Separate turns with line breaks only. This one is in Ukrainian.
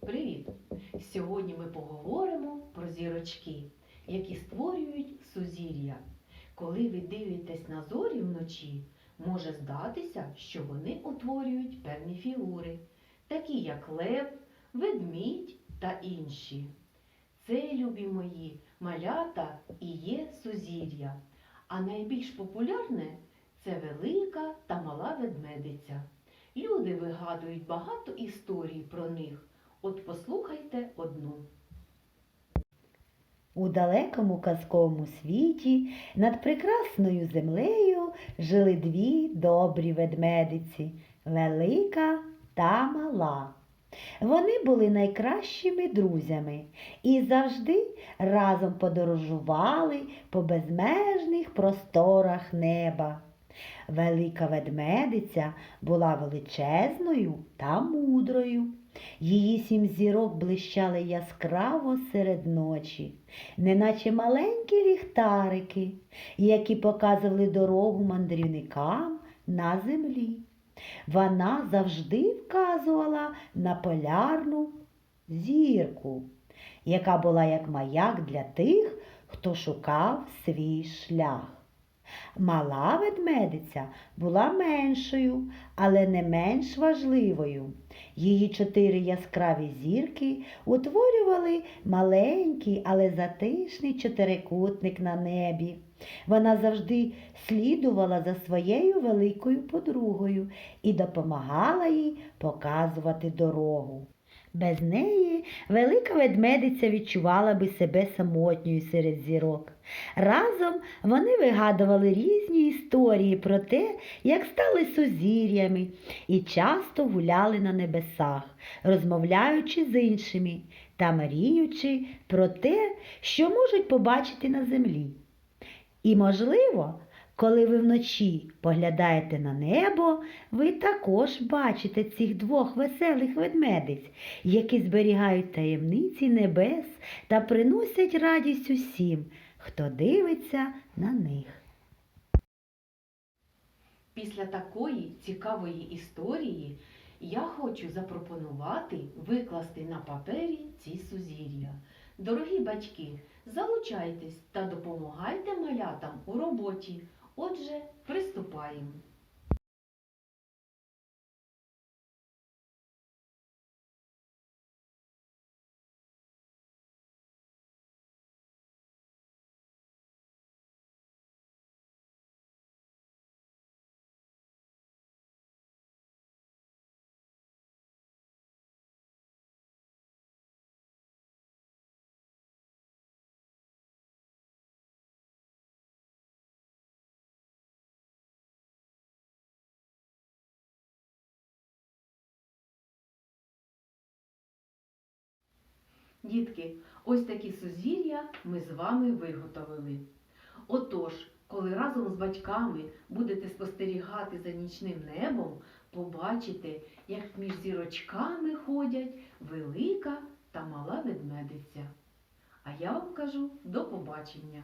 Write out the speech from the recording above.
Привіт! Сьогодні ми поговоримо про зірочки, які створюють сузір'я. Коли ви дивитесь на зорі вночі, може здатися, що вони утворюють певні фігури, такі як лев, ведмідь та інші. Це, любі мої, малята і є сузір'я. А найбільш популярне це велика та мала ведмедиця. Люди вигадують багато історій про них. От послухайте одну.
У далекому казковому світі над прекрасною землею жили дві добрі ведмедиці велика та мала. Вони були найкращими друзями і завжди разом подорожували по безмежних просторах неба. Велика ведмедиця була величезною та мудрою. Її сім зірок блищали яскраво серед ночі, неначе маленькі ліхтарики, які показували дорогу мандрівникам на землі. Вона завжди вказувала на полярну зірку, яка була як маяк для тих, хто шукав свій шлях. Мала ведмедиця була меншою, але не менш важливою. Її чотири яскраві зірки утворювали маленький, але затишний чотирикутник на небі. Вона завжди слідувала за своєю великою подругою і допомагала їй показувати дорогу. Без неї велика ведмедиця відчувала би себе самотньою серед зірок. Разом вони вигадували різні історії про те, як стали сузір'ями, і часто гуляли на небесах, розмовляючи з іншими та мріючи про те, що можуть побачити на землі. І, можливо, коли ви вночі поглядаєте на небо, ви також бачите цих двох веселих ведмедиць, які зберігають таємниці небес та приносять радість усім, хто дивиться на них.
Після такої цікавої історії я хочу запропонувати викласти на папері ці сузір'я. Дорогі батьки, залучайтесь та допомагайте малятам у роботі. Отже, приступаємо. Дітки, ось такі сузір'я ми з вами виготовили. Отож, коли разом з батьками будете спостерігати за нічним небом, побачите, як між зірочками ходять велика та мала ведмедиця. А я вам кажу до побачення!